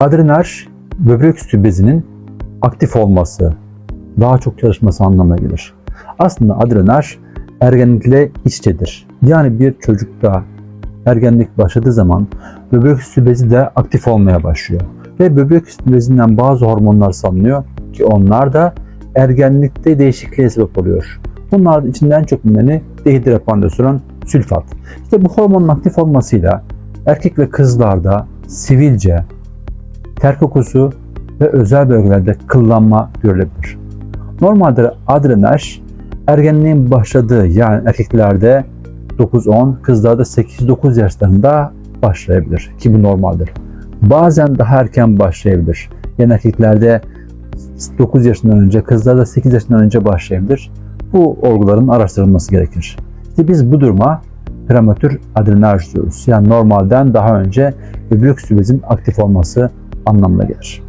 Adrenal böbrek üstü bezinin aktif olması, daha çok çalışması anlamına gelir. Aslında adrenal ergenlikle iç içedir. Yani bir çocukta ergenlik başladığı zaman böbrek üstü bezi de aktif olmaya başlıyor. Ve böbrek üstü bezinden bazı hormonlar salınıyor ki onlar da ergenlikte değişikliğe sebep oluyor. Bunlar içinden en çok bilineni dehidropandosteron sülfat. İşte bu hormonun aktif olmasıyla erkek ve kızlarda sivilce, ter kokusu ve özel bölgelerde kıllanma görülebilir. Normalde adrenal ergenliğin başladığı yani erkeklerde 9-10, kızlarda 8-9 yaşlarında başlayabilir ki bu normaldir. Bazen daha erken başlayabilir. Yani erkeklerde 9 yaşından önce, kızlarda 8 yaşından önce başlayabilir. Bu olguların araştırılması gerekir. İşte biz bu duruma prematür adrenal diyoruz. Yani normalden daha önce üstü bezin aktif olması anlamına gelir.